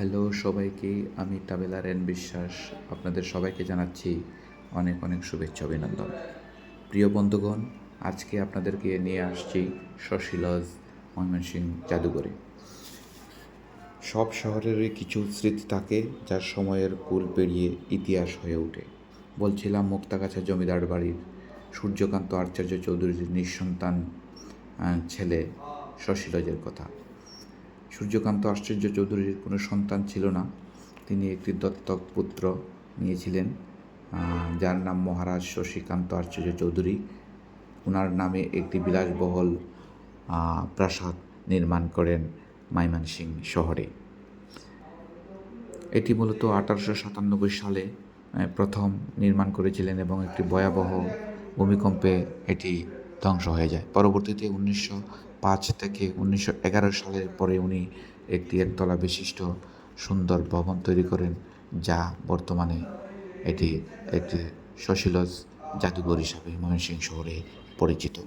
Hello সবাইকে, আমি তাবেলার N বিশ্বাস। আপনাদের সবাইকে জানাচ্ছি অনেক অনেক শুভেচ্ছা, অভিনন্দন। প্রিয় বন্ধুগণ, আজকে আপনাদেরকে নিয়ে আসছি শশীলজ ময়মনসিং জাদুঘরে। সব শহরেরই কিছু স্মৃতি থাকে যার সময়ের কুল পেরিয়ে ইতিহাস হয়ে ওঠে। বলছিলাম মুক্তাগাছা জমিদার বাড়ির সূর্যকান্ত আচার্য চৌধুরীর নিঃসন্তান ছেলে শশীলজের কথা। সূর্যকান্ত আশ্চর্য চৌধুরীর কোনো সন্তান ছিল না। তিনি একটি দত্তক পুত্র নিয়েছিলেন যার নাম মহারাজ শশীকান্ত আশ্চর্য চৌধুরী। ওনার নামে একটি বিলাসবহল প্রাসাদ নির্মাণ করেন মাইমানসিং শহরে। এটি মূলত আঠারোশো সাতানব্বই সালে প্রথম নির্মাণ করেছিলেন এবং একটি ভয়াবহ ভূমিকম্পে এটি ধ্বংস হয়ে যায়। পরবর্তীতে উনিশশো পাঁচ থেকে উনিশশো এগারো সালের পরে উনি একটি একতলা বিশিষ্ট সুন্দর ভবন তৈরি করেন যা বর্তমানে এটি একটি শশীলজ জাদুঘর হিসাবে ময়মনসিংহ শহরে পরিচিত।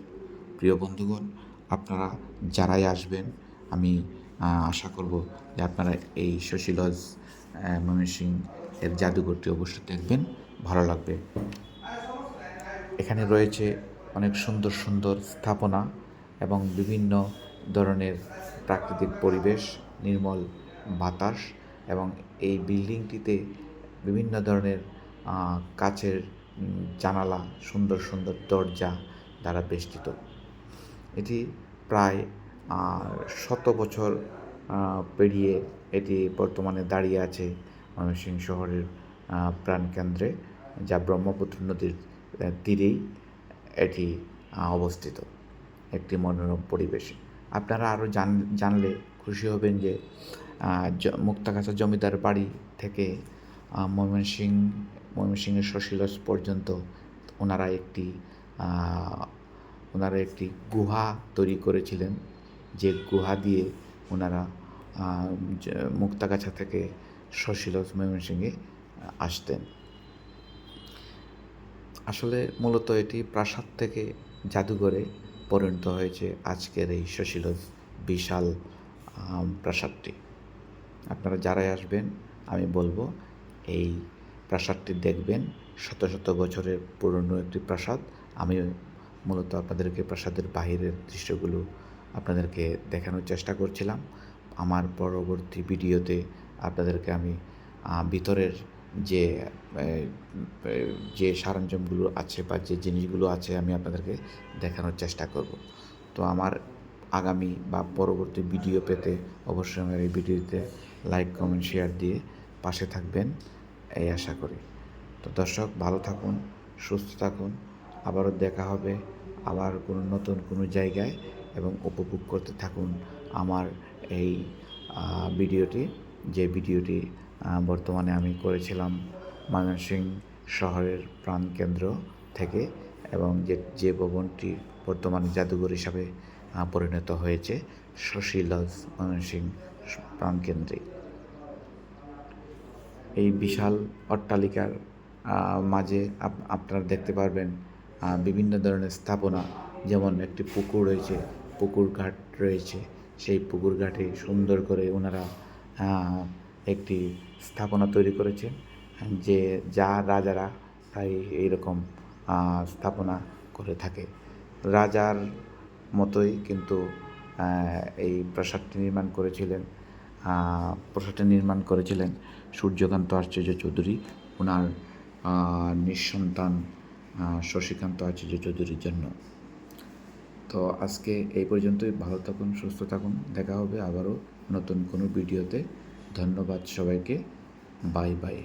প্রিয় বন্ধুগণ আপনারা যারাই আসবেন আমি আশা করব যে আপনারা এই শশীলজ আহ, ময়মনসিংহ এর জাদুঘরটি অবশ্যই দেখবেন ভালো লাগবে। এখানে রয়েছে অনেক সুন্দর সুন্দর স্থাপনা এবং বিভিন্ন ধরনের প্রাকৃতিক পরিবেশ, নির্মল বাতাস এবং এই বিল্ডিংটিতে বিভিন্ন ধরনের কাচের জানালা, সুন্দর সুন্দর দরজা দ্বারা বেষ্টিত। এটি প্রায় শত বছর পেরিয়ে এটি বর্তমানে দাঁড়িয়ে আছে ময়মনসিংহ শহরের প্রাণকেন্দ্রে, যা ব্রহ্মপুত্র নদীর তীরেই এটি অবস্থিত। একটি মনোরম পরিবেশে। আপনারা আরও জান, জানলে খুশি হবেন যে মুক্তাগাছা জমিদার বাড়ি থেকে ময়মনসিং ময়মনসিংহের শশীলজ পর্যন্ত ওনারা একটি ওনারা একটি গুহা তৈরি করেছিলেন। যে গুহা দিয়ে ওনারা মুক্তাগাছা থেকে শশীলজ ময়মনসিংহে আসতেন। আসলে মূলত এটি প্রাসাদ থেকে জাদুঘরে পরিণত হয়েছে আজকের এই শশীলজ বিশাল প্রাসাদটি। আপনারা যারাই আসবেন, আমি বলব, এই প্রাসাদটি দেখবেন। শত শত বছরের পুরনো একটি প্রাসাদ। আমি মূলত আপনাদেরকে প্রাসাদের বাহিরের দৃশ্যগুলো আপনাদেরকে দেখানোর চেষ্টা করছিলাম। আমার পরবর্তী ভিডিওতে আপনাদেরকে আমি ভিতরের যে যে সরঞ্জামগুলো আছে বা যে জিনিসগুলো আছে আমি আপনাদেরকে দেখানোর চেষ্টা করব। তো আমার আগামী বা পরবর্তী ভিডিও পেতে অবশ্যই আমার এই ভিডিওতে লাইক, কমেন্ট, শেয়ার দিয়ে পাশে থাকবেন এই আশা করি। তো দর্শক, ভালো থাকুন, সুস্থ থাকুন, আবারও দেখা হবে আবার কোনো নতুন কোনো জায়গায় এবং উপভোগ করতে থাকুন আমার এই ভিডিওটি, যে ভিডিওটি বর্তমানে আমি করেছিলাম ময়মনসিংহ শহরের প্রাণকেন্দ্র থেকে এবং যে যে ভবনটি বর্তমানে জাদুঘর হিসাবে পরিণত হয়েছে শশী লজ ময়মনসিংহ প্রাণকেন্দ্রে। এই বিশাল অট্টালিকার মাঝে আপ- আপনারা দেখতে পারবেন বিভিন্ন ধরনের স্থাপনা, যেমন একটি পুকুর রয়েছে, পুকুর ঘাট রয়েছে। সেই পুকুর ঘাটে সুন্দর করে ওনারা একটি স্থাপনা তৈরি করেছে, যে যা রাজারা প্রায় এইরকম স্থাপনা করে থাকে। রাজার মতোই কিন্তু এই প্রাসাদটি নির্মাণ করেছিলেন প্রাসাদটি নির্মাণ করেছিলেন সূর্যকান্ত আচার্য চৌধুরী। ওনার নিঃসন্তান শশীকান্ত আচার্য চৌধুরীর জন্য। তো আজকে এই পর্যন্তই। ভালো থাকুন, সুস্থ থাকুন। দেখা হবে আবারও নতুন কোনো ভিডিওতে। ধন্যবাদ সবাইকে। Bye bye.